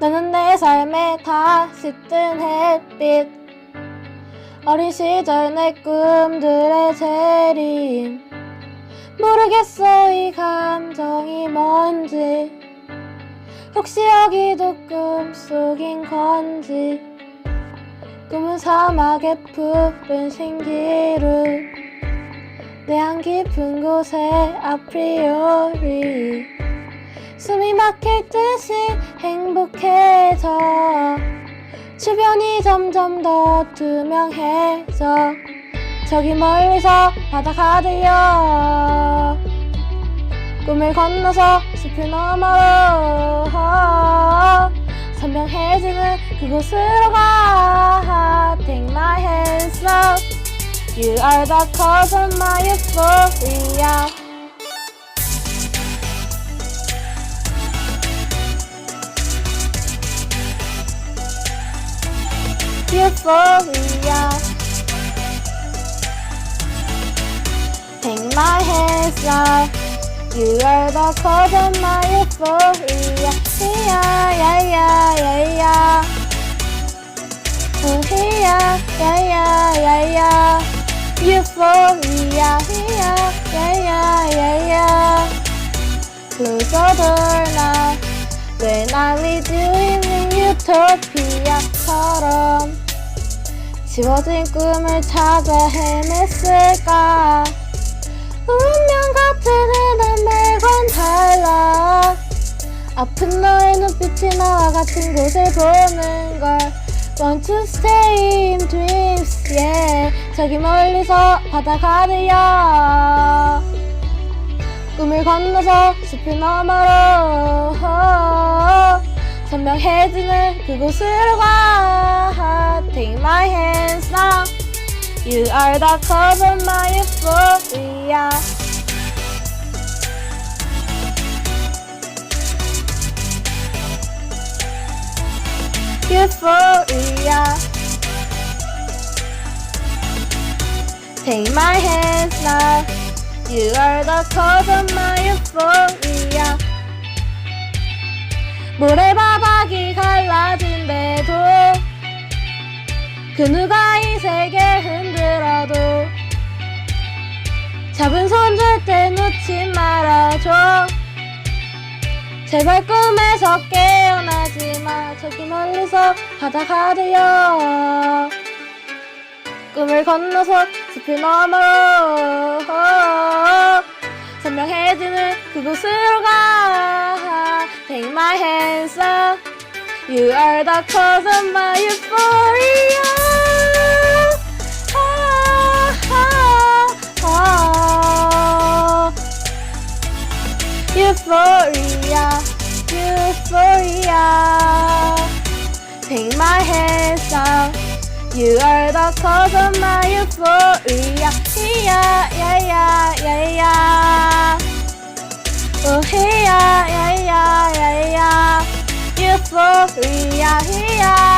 너는 내 삶에 다시 뜬 햇빛. 어린 시절 내 꿈들의 재림. 모르겠어 이 감정이 뭔지. 혹시 여기도 꿈속인 건지. 꿈은 사막의 푸른 신기루. 내안 깊은 곳에 아프리오리 숨이 막힐 듯이 행복해져. 주변이 점점 더 투명해져. 저기 멀리서 바다가 들려. 꿈을 건너서 숲을 너머로. 선명해지는 그곳으로 가. Take my hands up. You are the cause of my euphoria Euphoria Take my hands up. You are the cause of my euphoria. Yeah, yeah, yeah, yeah, yeah Oh, yeah, yeah, yeah, yeah, yeah Euphoria, yeah, yeah, yeah, yeah, yeah Close the door now. When I'm with you in utopia.처럼 지워진 꿈을 찾아 헤맸을까? 운명 같은 난 말건 달라. 아픈 너의 눈빛이 나와 같은 곳을 보는 걸. Want to stay in dreams yeah. 저기 멀리서 바다가 들려 꿈을 건너서 숲을 너머로 선명해지는 그곳으로 가 Take my hands now You are the cause of my euphoria Euphoria Take my hands now You are the cause of my euphoria 그 누가 이 세계 흔들어도 잡은 손 절대 놓지 말아줘. 제발 꿈에서 깨어나지 마. 저기 멀리서 바다가 들려 꿈을 건너서 숲을 너머로 선명해지는 그곳으로 가. Take my hands up. You are the cause of my euphoria Euphoria Euphoria. Take my hands up You are the cause of my euphoria. Yeah, yeah, yeah, yeah, yeah. Oh, yeah, yeah, yeah, yeah, yeah. Euphoria, yeah,